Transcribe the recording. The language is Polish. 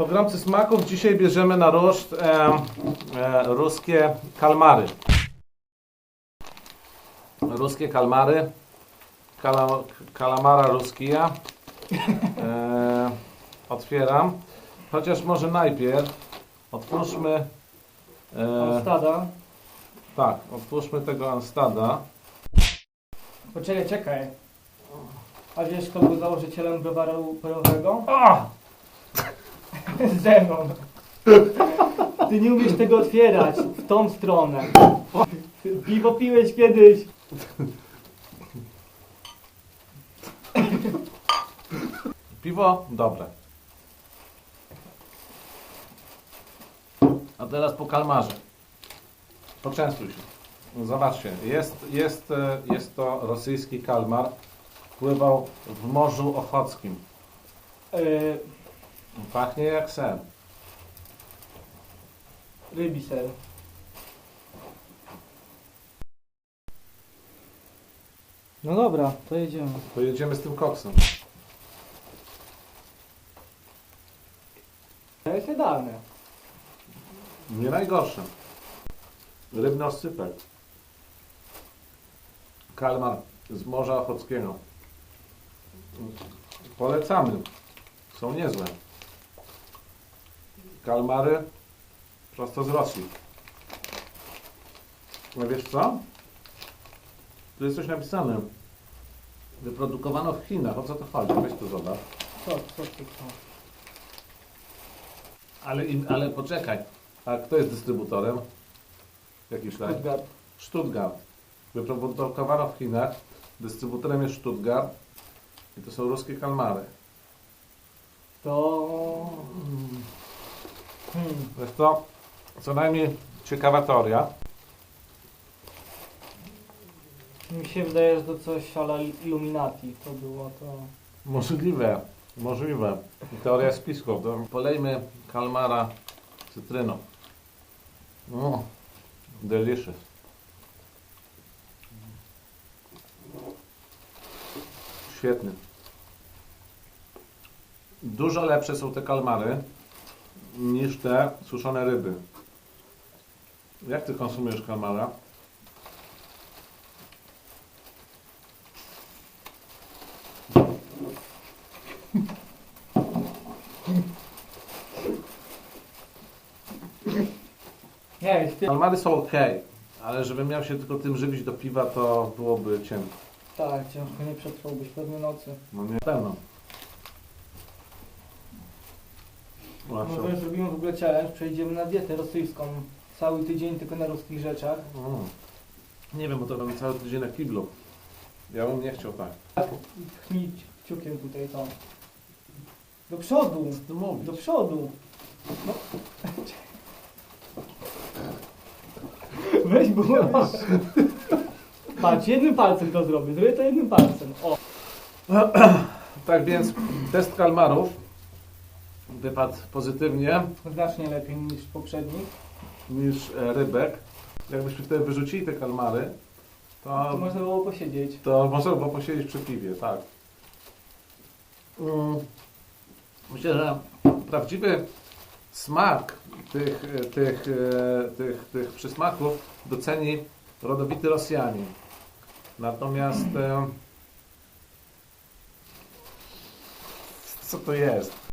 Pogromcy smaków dzisiaj bierzemy na ruszt e, e, ruskie kalmary. Ruskie kalmary. Kala, kalamara ruskija. E, otwieram. Chociaż może najpierw otwórzmy. E, Stada. tak, otwórzmy tego Anstada. Poczekaj, czekaj. A wiesz, kto był założycielem browaru perowego? O! Ze mną. Ty nie umiesz tego otwierać w tą stronę. Piwo piłeś kiedyś. Piwo dobre. A teraz po kalmarze. Poczęstuj się. Zobaczcie, jest, jest, e, jest to rosyjski kalmar. Pływał w Morzu Ochockim. Yy, Pachnie jak sen. rybi ser. No dobra, to jedziemy. Pojedziemy z tym koksem. To jest idealne. Nie najgorsze. Rybny oscypek. Kalmar z Morza Ochockiego. Polecamy. Są niezłe. Kalmary prosto z Rosji. No wiesz co? Tu jest coś napisane. Wyprodukowano w Chinach. O co to chodzi? Weź tu zobacz. Co, co, co, co? Ale, im, ale poczekaj. A kto jest dystrybutorem? Jakiś kraj? Stuttgart. Stuttgart. Wyprodukowano w Chinach. Dystrybutorem jest Stuttgart. I to są ruskie kalmary. To... Hmm. Jest to co najmniej ciekawa teoria. Mi się wydaje, że to coś ala Illuminati to było to. Możliwe. Możliwe. Teoria spisków. To polejmy kalmara cytryną. Mm. Delicious. Świetny. Dużo lepsze są te kalmary niż te suszone ryby. Jak ty konsumujesz kalmara? Nie, jest Kalmary są ok, ale żebym miał się tylko tym żywić do piwa, to byłoby ciemno. Tak, ciężko nie przetrwałbyś pewnie nocy. No nie. Może zrobimy w ogóle challenge, przejdziemy na dietę rosyjską. Cały tydzień tylko na ruskich rzeczach. Mm. Nie wiem, bo to mamy cały tydzień na kiblu. Ja bym nie chciał tak. Pchnij kciukiem tutaj to. Do przodu! Co? Do przodu! No. Weź było. Patrz, jednym palcem to zrobię. Zrobię to jednym palcem. O! Tak więc test kalmarów wypadł pozytywnie Znacznie lepiej niż poprzedni. niż e, rybek. Jakbyśmy wtedy wyrzucili te kalmary, To to, można było posiedzieć. to można było posiedzieć przy piwie, tak. Mm, Myślę, że prawdziwy smak tych, e, tych, e, tych, tych przysmaków doceni rodowity Rosjanin. Natomiast co to jest?